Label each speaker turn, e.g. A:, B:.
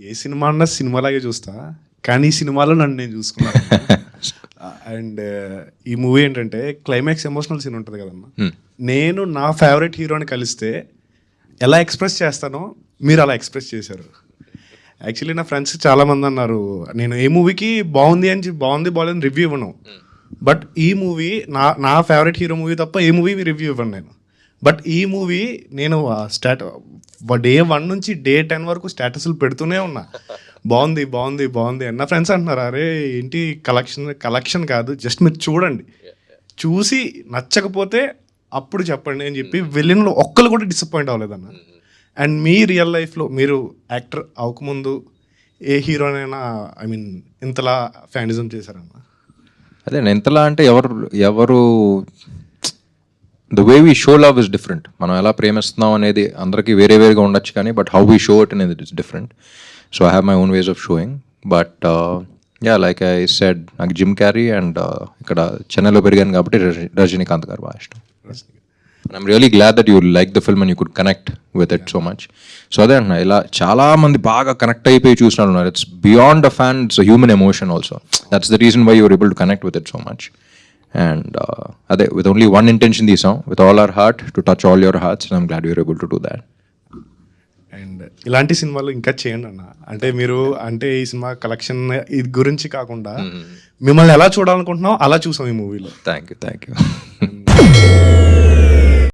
A: ఏ cinema అన్నా సినిమాలాగే చూస్తా. కానీ ఈ సినిమాలో నన్ను నేను చూసుకున్నాను. అండ్ ఈ మూవీ ఏంటంటే క్లైమాక్స్ ఎమోషనల్ సీన్ ఉంటుంది కదమ్మా. నేను నా ఫేవరెట్ హీరోని కలిస్తే ఎలా ఎక్స్ప్రెస్ చేస్తానో మీరు అలా ఎక్స్ప్రెస్ చేశారు. యాక్చువల్లీ నా ఫ్రెండ్స్ చాలా మంది అన్నారు నేను ఏ మూవీకి బాగుంది అని బాగుంది బాగాలేదు రివ్యూ ఇవ్వను. బట్ ఈ మూవీ నా నా ఫేవరెట్ హీరో మూవీ తప్ప ఏ మూవీ రివ్యూ ఇవ్వను నేను. బట్ ఈ మూవీ నేను స్టాట్ డే వన్ నుంచి డే టెన్ వరకు స్టేటస్లు పెడుతూనే ఉన్నా. బాగుంది బాగుంది బాగుంది అన్న ఫ్రెండ్స్ అంటున్నారు అరే ఏంటి కలెక్షన్ కలెక్షన్ కాదు జస్ట్ మీరు చూడండి. చూసి నచ్చకపోతే అప్పుడు చెప్పండి అని చెప్పి వెళ్ళిన ఒక్కరు కూడా డిసప్పాయింట్ అవ్వలేదన్న అండ్ మీ రియల్ లైఫ్లో మీరు యాక్టర్ అవ్వకముందు ఏ హీరోనైనా ఐ మీన్ ఇంతలా ఫ్యానిజం చేశారన్న?
B: అదే నేను ఎంతలా అంటే ఎవరు ఎవరు the way we show love is different మనం ఎలా ప్రేమిస్తున్నాం అనేది అందరికీ వేరే వేరేగా ఉండొచ్చు కానీ but how we show it అనేది it's different so I have my own ways of showing but yeah like I said నాకు జిమ్ క్యారీ అండ్ ఇక్కడ చెన్నైలో పెరిగాను కాబట్టి రజ- రజనీకాంత్ గారు బాగా ఇష్టం. I'm really glad that you like the film and you could connect with it so much so అదే అంటున్నా ఇలా చాలా మంది బాగా కనెక్ట్ అయిపోయి చూసిన ఉన్నారు. It's beyond a fan it's human emotion also that's the reason why you're able to connect with it so much and అదే విత్ ఓన్లీ వన్ ఇంటెన్షన్ తీసాం. With all our heart to touch all your hearts I'm glad you're able to do that
A: and ఇలాంటి సినిమాలు ఇంకా చేయండి అన్న. అంటే మీరు అంటే ఈ సినిమా కలెక్షన్ ఇది గురించి కాకుండా మిమ్మల్ని ఎలా చూడాలనుకుంటున్నాం అలా చూసాం ఈ మూవీలో.
B: Thank you thank you